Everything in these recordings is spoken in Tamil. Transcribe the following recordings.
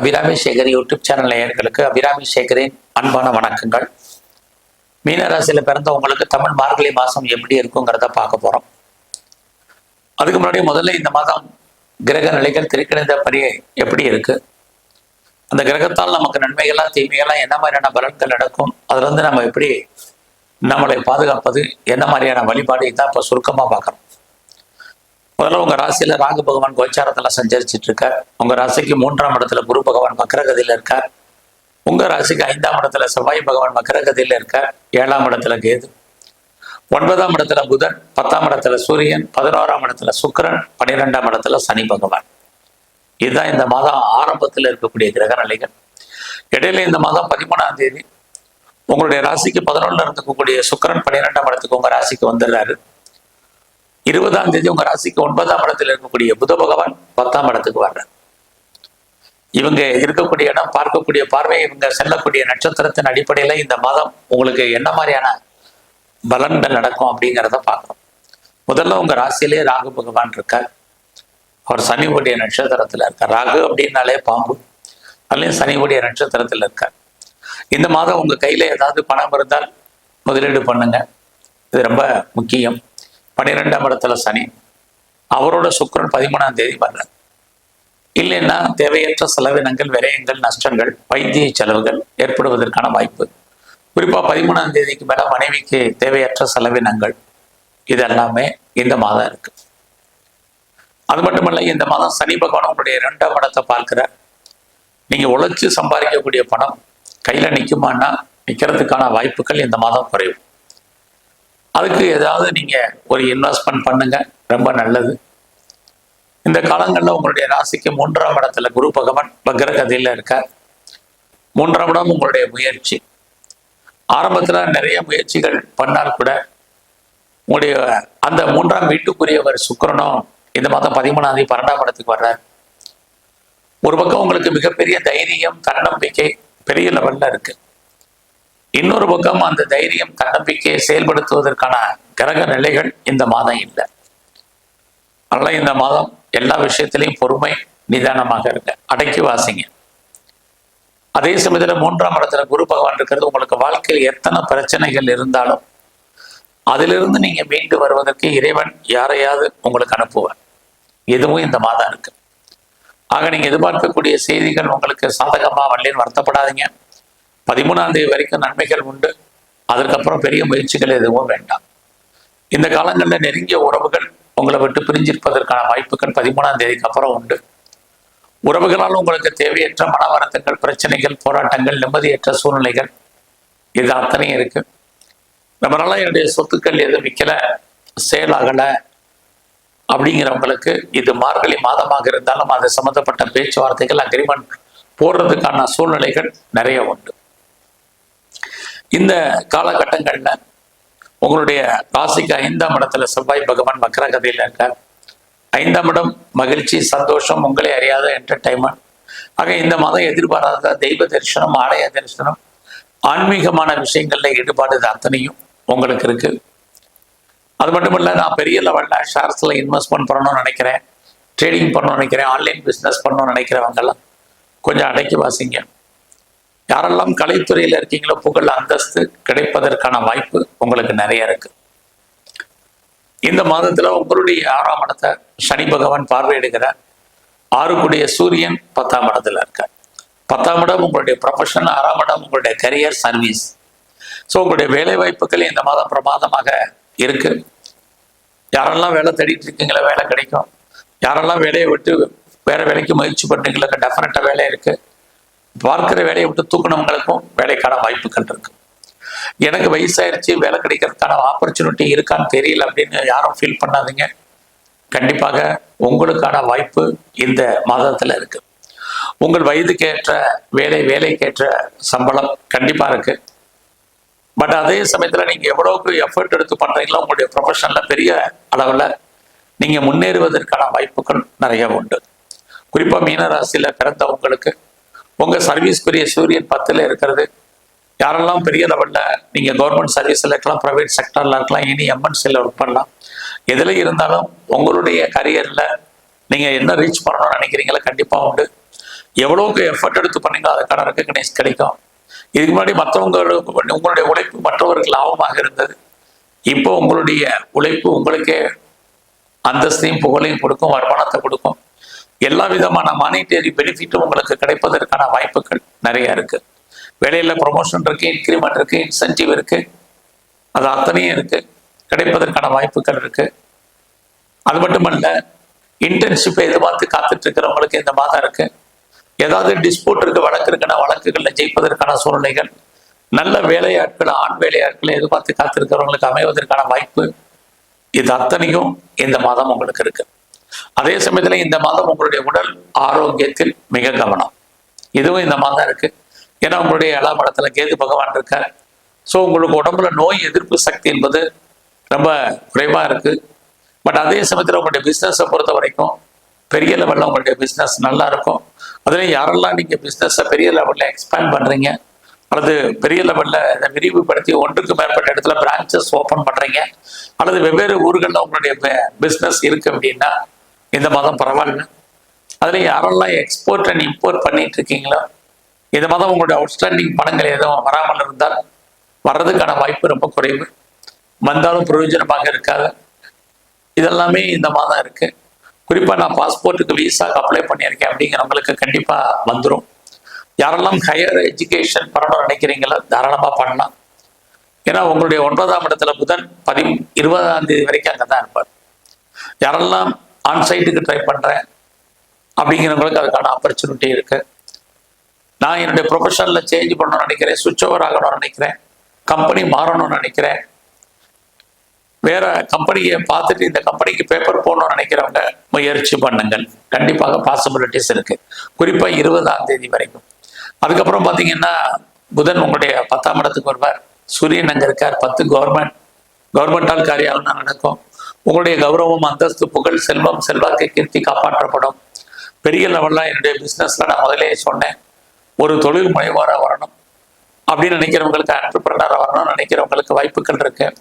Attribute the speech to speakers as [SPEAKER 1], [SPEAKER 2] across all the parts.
[SPEAKER 1] அபிராமி சேகர் யூடியூப் சேனல் நேயர்களுக்கு அபிராமி சேகரின் அன்பான வணக்கங்கள். மீனராசியில் பிறந்தவங்களுக்கு தமிழ் மார்கழி மாதம் எப்படி இருக்குங்கிறத பார்க்க போகிறோம் அதுக்கு முன்னாடி முதல்ல இந்த மாதம் கிரக நிலைகள் திருக்கிணைந்த படி எப்படி இருக்கு? அந்த கிரகத்தால் நமக்கு நன்மைகள்லாம் தீமைகள்லாம் என்ன மாதிரியான பலன்கள் நடக்கும்? அதுல இருந்து நம்ம எப்படி நம்மளை பாதுகாப்பது? என்ன மாதிரியான வழிபாடு? இதான் இப்போ சுருக்கமாக பார்க்குறோம். முதல்ல உங்க ராசியில ராகு பகவான் கோச்சாரத்துல சஞ்சரிச்சிட்டு இருக்கார் உங்க ராசிக்கு மூன்றாம் இடத்துல குரு பகவான் மக்கரகதியில இருக்கார். உங்க ராசிக்கு ஐந்தாம் இடத்துல செவ்வாய் பகவான் மக்கரகதியில இருக்கார். ஏழாம் இடத்துல கேது. ஒன்பதாம் இடத்துல புதன் பத்தாம் இடத்துல சூரியன் பதினோராம் இடத்துல சுக்கிரன் பன்னிரெண்டாம் இடத்துல சனி பகவான். இதுதான் இந்த மாதம் ஆரம்பத்தில் இருக்கக்கூடிய கிரக நிலைகள் இடையில இந்த மாதம் பதிமூணாம் தேதி உங்களுடைய ராசிக்கு பதினொன்றுல இருக்கக்கூடிய சுக்கரன் பன்னிரெண்டாம் இடத்துக்கு உங்க ராசிக்கு வந்துடுறாரு. இருபதாம் தேதி உங்க ராசிக்கு ஒன்பதாம் இடத்துல இருக்கக்கூடிய புத பகவான் பத்தாம் இடத்துக்கு வர்றார். இவங்க இருக்கக்கூடிய இடம் பார்க்கக்கூடிய பார்வை இவங்க செல்லக்கூடிய நட்சத்திரத்தின் அடிப்படையில இந்த மாதம் உங்களுக்கு என்ன மாதிரியான பலன்கள் நடக்கும் அப்படிங்கிறத பார்க்கணும் முதல்ல உங்க ராசியிலே ராகு பகவான் இருக்கார். அவர் சனிவுடைய நட்சத்திரத்துல இருக்கார். ராகு அப்படின்னாலே பாம்பு. அதுலயும் சனிவுடைய நட்சத்திரத்துல இருக்கார். இந்த மாதம் உங்க கையில ஏதாவது பணம் இருந்தால் முதலீடு பண்ணுங்க. இது ரொம்ப முக்கியம். பன்னிரெண்டாம் இடத்துல சனி. அவரோட சுக்கிரன் பதிமூணாம் தேதி வர்றார். இல்லைன்னா தேவையற்ற செலவினங்கள் விரயங்கள் நஷ்டங்கள் வைத்திய செலவுகள் ஏற்படுவதற்கான வாய்ப்பு. குறிப்பா பதிமூணாம் தேதிக்கு மேலே மனைவிக்கு தேவையற்ற செலவினங்கள் இதெல்லாமே இந்த மாதம் இருக்கு. அது மட்டுமல்ல இந்த மாதம் சனி பகவான் உங்களுடைய இரண்டாம் இடத்தை பார்க்கிறார். நீங்க உழைச்சி சம்பாதிக்கக்கூடிய பணம் கையில நிக்குமான்னா நிக்கிறதுக்கான வாய்ப்புகள் இந்த மாதம் குறைவு அதுக்கு ஏதாவது நீங்கள் ஒரு இன்வெஸ்ட்மெண்ட் பண்ணுங்க. ரொம்ப நல்லது. இந்த காலங்களில் உங்களுடைய ராசிக்கு மூன்றாம் இடத்துல குரு பகவான் வக்ரகதியில இருக்கார். மூன்றாம் இடம் உங்களுடைய முயற்சி. ஆரம்பத்தில் நிறைய முயற்சிகள் பண்ணால் கூட உங்களுடைய அந்த மூன்றாம் வீட்டுக்குரியவர் சுக்கரனும் இந்த மாதம் பதிமூணாம் தேதி பன்னெண்டாம் இடத்துக்கு வர்றார். ஒரு பக்கம் உங்களுக்கு மிகப்பெரிய தைரியம் தன்னம்பிக்கை பெரிய லெவலில் இருக்குது இன்னொரு பக்கம் அந்த தைரியம் தன்னம்பிக்கையை செயல்படுத்துவதற்கான கிரக நிலைகள் இந்த மாதம் இல்லை. அதனால இந்த மாதம் எல்லா விஷயத்திலையும் பொறுமை நிதானமாக இருங்க. அடக்கி வாசிங்க. அதே சமயத்துல மூன்றாம் இடத்துல குரு பகவான் இருக்கிறது உங்களுக்கு வாழ்க்கையில் எத்தனை பிரச்சனைகள் இருந்தாலும் அதிலிருந்து நீங்க மீண்டு வருவதற்கு இறைவன் யாரையாவது உங்களுக்கு அனுப்புவார். எதுவும் இந்த மாதம் இருக்கு. ஆக நீங்க எதிர்பார்க்கக்கூடிய செய்திகள் உங்களுக்கு சாதகமாக வரலன்னு வருத்தப்படாதீங்க. பதிமூணாம் தேதி வரைக்கும் நன்மைகள் உண்டு. அதற்கப்புறம் பெரிய முயற்சிகள் எதுவும் வேண்டாம். இந்த காலங்களில் நெருங்கிய உறவுகள் உங்களை விட்டு பிரிஞ்சிருப்பதற்கான வாய்ப்புகள் பதிமூணாம் தேதிக்கு அப்புறம் உண்டு. உறவுகளால் உங்களுக்கு தேவையற்ற மன வருத்தங்கள் பிரச்சனைகள் போராட்டங்கள் நிம்மதியற்ற சூழ்நிலைகள் இது அத்தனையும் இருக்கு. நம்மளால என்னுடைய சொத்துக்கள் எதுவும் விற்கல சேல் ஆகலை அப்படிங்கிறவங்களுக்கு இது மார்கழி மாதமாக இருந்தாலும் அது சம்மந்தப்பட்ட பேச்சுவார்த்தைகள் அக்ரிமெண்ட் போடுறதுக்கான சூழ்நிலைகள் நிறைய உண்டு. இந்த காலகட்டங்கள்ல உங்களுடைய ராசிக்கு ஐந்தாம் இடத்துல செவ்வாய் பகவான் மக்கரகதையில் இருக்கார். ஐந்தாம் இடம் மகிழ்ச்சி சந்தோஷம் உங்களே அறியாத என்டர்டைன்மெண்ட் ஆக இந்த மாதம் எதிர்பாராத தெய்வ தரிசனம் ஆலய தரிசனம் ஆன்மீகமான விஷயங்களில் ஈடுபாடு இது அத்தனையும் உங்களுக்கு இருக்கு. அது மட்டும் இல்லை நான் பெரிய லெவலில் ஷேர்ஸில் இன்வெஸ்ட்மெண்ட் பண்ணணும்னு நினைக்கிறேன் ட்ரேடிங் பண்ணணும்னு நினைக்கிறேன் ஆன்லைன் பிஸ்னஸ் பண்ணணும்னு நினைக்கிறவங்கெல்லாம் கொஞ்சம் அடக்கி வாசிங்க. யாரெல்லாம் கலைத்துறையில் இருக்கீங்களோ புகழ் அந்தஸ்து கிடைப்பதற்கான வாய்ப்பு உங்களுக்கு நிறைய இருக்கு. இந்த மாதத்துல உங்களுடைய ஆறாம் இடத்தை சனி பகவான் பார்வையிடுகிறார். ஆறுக்குடைய சூரியன் பத்தாம் இடத்துல இருக்கார். பத்தாம் இடம் உங்களுடைய ப்ரொஃபஷன் ஆறாம் இடம் உங்களுடைய கரியர் சர்வீஸ் ஸோ உங்களுடைய வேலை வாய்ப்புகள் இந்த மாதம் பிரமாதமாக இருக்கு. யாரெல்லாம் வேலை தேடிட்டு இருக்கீங்களோ வேலை கிடைக்கும். யாரெல்லாம் வேலையை விட்டு வேற வேலைக்கு முயற்சி பண்ணுறீங்களோ டெஃபினட்டா வேலை இருக்குது பார்க்கிற வேலையை விட்டு தூக்கினவங்களுக்கும் வேலைக்கான வாய்ப்புகள் இருக்கு. எனக்கு வயசாயிருச்சு வேலை கிடைக்கிறதுக்கான ஆப்பர்ச்சுனிட்டி இருக்கான்னு தெரியல அப்படின்னு யாரும் ஃபீல் பண்ணாதீங்க. கண்டிப்பாக உங்களுக்கான வாய்ப்பு இந்த மாதத்துல இருக்கு. உங்கள் வயதுக்கேற்ற வேலை வேலைக்கேற்ற சம்பளம் கண்டிப்பாக இருக்கு. பட் அதே சமயத்தில் நீங்கள் எவ்வளோக்கு எஃபர்ட் எடுத்து பண்ணுறீங்களோ உங்களுடைய ப்ரொஃபஷனில் பெரிய அளவில் நீங்கள் முன்னேறுவதற்கான வாய்ப்புகள் நிறைய உண்டு. குறிப்பாக மீனராசியில் பிறந்தவங்களுக்கு உங்க சர்வீஸ்க்குரிய சூரியன் பத்துல இருக்கிறது. யாரெல்லாம் பெரிய லெவல்ல நீங்க கவர்மெண்ட் சர்வீஸ்ல இருக்கலாம் ப்ரைவேட் செக்டர்ல இருக்கலாம் இனி எம்என்சியில் ஒர்க் பண்ணலாம். எதுல இருந்தாலும் உங்களுடைய கரியர்ல நீங்க என்ன ரீச் பண்ணணும்னு நினைக்கிறீங்களோ கண்டிப்பா உண்டு. எவ்வளவுக்கு எஃபர்ட் எடுத்து பண்ணீங்க அதுக்கான ரெக்கக்னைஸ் கிடைக்கும். இதுக்கு முன்னாடி மற்றவங்க உங்களுடைய உழைப்பு மற்றவர்கள் லாபமாக இருந்தது. இப்போ உங்களுடைய உழைப்பு உங்களுக்கே அந்தஸ்தையும் புகழையும் கொடுக்கும் வருமானத்தை கொடுக்கும். எல்லா விதமான மானிட்டரி பெனிஃபிட்டும் உங்களுக்கு கிடைப்பதற்கான வாய்ப்புகள் நிறைய இருக்கு. வேலையில் ப்ரொமோஷன் இருக்கு இன்க்ரிமெண்ட் இருக்கு இன்சென்டிவ் இருக்கு. அது அத்தனையும் இருக்கு. கிடைப்பதற்கான வாய்ப்புகள் இருக்கு. அது மட்டுமல்ல இன்டர்ன்ஷிப்பை எதிர்பார்த்து காத்துட்டு இருக்கிறவங்களுக்கு இந்த மாதம் இருக்கு. ஏதாவது டிஸ்பியூட் இருக்கு வழக்கு இருக்குன்னா வழக்குகளில் ஜெயிப்பதற்கான சூழ்நிலைகள். நல்ல வேலையாட்கள் ஆண் வேலையாட்களை எதிர்பார்த்து காத்திருக்கிறவங்களுக்கு அமைவதற்கான வாய்ப்பு. இது அத்தனையும் இந்த மாதம் உங்களுக்கு இருக்குது அதே சமயத்துல இந்த மாதம் உங்களுடைய உடல் ஆரோக்கியத்தில் மிக கவனம். இதுவும் இந்த மாதம் இருக்கு. ஏன்னா உங்களுடைய எல்லா இடத்துல கேது பகவான் இருக்கார். ஸோ உங்களுக்கு உடம்புல நோய் எதிர்ப்பு சக்தி என்பது ரொம்ப குறைவா இருக்கு. பட் அதே சமயத்தில் உங்களுடைய பிஸ்னஸை பொறுத்த வரைக்கும் பெரிய லெவலில் உங்களுடைய பிஸ்னஸ் நல்லா இருக்கும். அதுலேயும் யாரெல்லாம் நீங்கள் பிஸ்னஸை பெரிய லெவலில் எக்ஸ்பேண்ட் பண்ணுறீங்க அல்லது பெரிய லெவலில் இதை விரிவுபடுத்தி ஒன்றுக்கு மேற்பட்ட இடத்துல பிரான்ச்சஸ் ஓப்பன் பண்ணுறீங்க அல்லது வெவ்வேறு ஊர்களில் உங்களுடைய பிஸ்னஸ் இருக்குது அப்படின்னா இந்த மாதம் பரவாயில்ல. அதில் யாரெல்லாம் எக்ஸ்போர்ட் அண்ட் இம்போர்ட் பண்ணிட்டு இருக்கீங்களோ இந்த மாதம் உங்களுடைய அவுட்ஸ்டாண்டிங் பணங்கள் எதுவும் வராமல் இருந்தால் வர்றதுக்கான வாய்ப்பு ரொம்ப குறைவு. வந்தாலும் பிரயோஜனமாக இருக்காது. இதெல்லாமே இந்த மாதம் இருக்கு. குறிப்பாக நான் பாஸ்போர்ட்டுக்கு விசாக்கு அப்ளை பண்ணியிருக்கேன் அப்படிங்கிறவங்களுக்கு கண்டிப்பாக வந்துடும் யாரெல்லாம் ஹையர் எஜுகேஷன் பண்ணணும்னு நினைக்கிறீங்களோ தாராளமாக பண்ணலாம். ஏன்னா உங்களுடைய ஒன்பதாம் இடத்துல புதன் பதி இருபதாம் தேதி வரைக்கும் அங்கே தான் இருப்பார். யாரெல்லாம் ஆன்சைட்டுக்கு ட்ரை பண்ணுறேன் அப்படிங்கிறவங்களுக்கு அதுக்கான ஆப்பர்ச்சுனிட்டி இருக்கு. நான் என்னுடைய ப்ரொஃபஷனில் சேஞ்ச் பண்ணணும்னு நினைக்கிறேன் சுவிட்ச் ஓவர் ஆகணும்னு நினைக்கிறேன் கம்பெனி மாறணும்னு நினைக்கிறேன். வேற கம்பெனியை பார்த்துட்டு இந்த கம்பெனிக்கு பேப்பர் போடணும்னு நினைக்கிறவங்க முயற்சி பண்ணுங்கள். கண்டிப்பாக பாசிபிலிட்டிஸ் இருக்கு. குறிப்பாக இருபதாம் தேதி வரைக்கும். அதுக்கப்புறம் பார்த்தீங்கன்னா புதன் உங்களுடைய பத்தாம் இடத்துக்கு வருவார். சூரியன் அங்கே இருக்கார். பத்து கவர்மெண்ட் கவர்மெண்டால் காரியம் நடக்கும். உங்களுடைய கௌரவம் அந்தஸ்து புகழ் செல்வம் செல்வாக்கு கீர்த்தி காப்பாற்றப்படும். பெரிய லெவலில் என்னுடைய பிஸ்னஸில் நான் முதலே சொன்னேன். ஒரு தொழில் முனைவோராக வரணும். அப்படின்னு நினைக்கிறவங்களுக்கு ஆண்டர்பிரனராக வரணும்னு நினைக்கிறவங்களுக்கு வாய்ப்புகள் இருக்கு.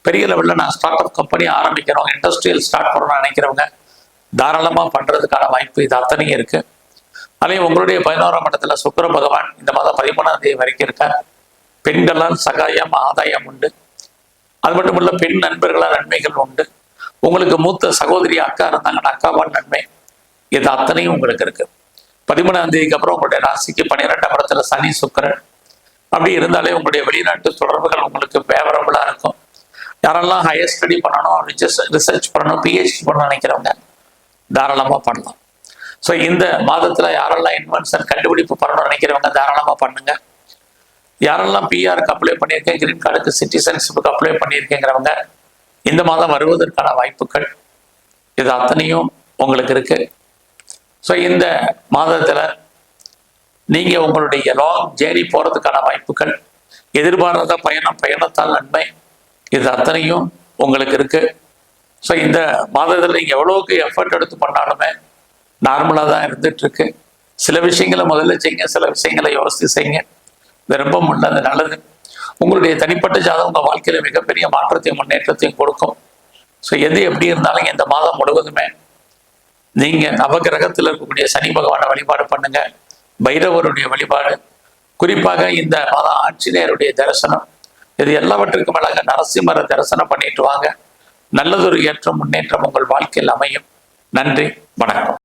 [SPEAKER 1] பெரிய லெவலில் நான் ஸ்டார்ட் அப் கம்பெனி ஆரம்பிக்கிறோம் இண்டஸ்ட்ரியல் ஸ்டார்ட் பண்ணணும்னு நினைக்கிறவங்க தாராளமாக பண்ணுறதுக்கான வாய்ப்பு இது அத்தனையும் இருக்கு. அதே உங்களுடைய பதினோராம் இடத்துல சுக்கர பகவான் இந்த மாதம் பதிமூணாம் தேதி வரைக்கும் இருக்கார். பெண்களால் சகாயம் ஆதாயம் உண்டு. அது மட்டும் இல்லை பெண் நண்பர்களால் நன்மைகள் உண்டு. உங்களுக்கு மூத்த சகோதரி அக்கா இருந்தாங்கன்னா அக்காவா நன்மை இது அத்தனையும் உங்களுக்கு இருக்கு. பதிமூணாம் தேதிக்கு அப்புறம் உங்களுடைய ராசிக்கு பன்னிரெண்டாம் இடத்துல சனி சுக்கரன். அப்படி இருந்தாலே உங்களுடைய வெளிநாட்டு தொடர்புகள் உங்களுக்கு ஃபேவரபுளாக இருக்கும். யாரெல்லாம் ஹையர் ஸ்டடி பண்ணணும் ரிசர்ச் பண்ணணும் பிஹெச்டி பண்ணணும் நினைக்கிறவங்க தாராளமாக பண்ணலாம். ஸோ இந்த மாதத்தில் யாரெல்லாம் இன்வென்ஷன் கண்டுபிடிப்பு பண்ணணும்னு நினைக்கிறவங்க தாராளமாக பண்ணுங்க. யாரெல்லாம் பிஆருக்கு அப்ளை பண்ணியிருக்கேன் கிரீன் கார்டுக்கு சிட்டிசன்ஷிப்புக்கு அப்ளை பண்ணியிருக்கேங்கிறவங்க இந்த மாதம் வருவதற்கான வாய்ப்புகள் இது அத்தனையும் உங்களுக்கு இருக்கு. ஸோ இந்த மாதத்தில் நீங்கள் உங்களுடைய லாங் ஜேர்னி போகிறதுக்கான வாய்ப்புகள் எதிர்பாராத பயணம் பயணத்தால் நன்மை இது அத்தனையும் உங்களுக்கு இருக்கு. ஸோ இந்த மாதத்தில் நீங்கள் எவ்வளோக்கு எஃபர்ட் எடுத்து பண்ணாலுமே நார்மலாக தான் இருந்துட்டு இருக்கு சில விஷயங்களை முதல்ல செய்யுங்க சில விஷயங்களை யோசித்து செய்யுங்க. இது ரொம்ப நல்லது நல்லது. உங்களுடைய தனிப்பட்ட ஜாதகம் உங்கள் வாழ்க்கையில் மிகப்பெரிய மாற்றத்தையும் முன்னேற்றத்தையும் கொடுக்கும். ஸோ எது எப்படி இருந்தாலும் இந்த மாதம் முழுவதுமே நீங்கள் நவகிரகத்தில் இருக்கக்கூடிய சனி பகவானை வழிபாடு பண்ணுங்க. பைரவருடைய வழிபாடு குறிப்பாக இந்த மாதம் ஆஞ்சநேயருடைய தரிசனம். இது எல்லாவற்றுக்கும் மேலாக நரசிம்மரை தரிசனம் பண்ணிட்டு வாங்க. நல்லதொரு ஏற்றம் முன்னேற்றம் உங்கள் வாழ்க்கையில் அமையும். நன்றி வணக்கம்.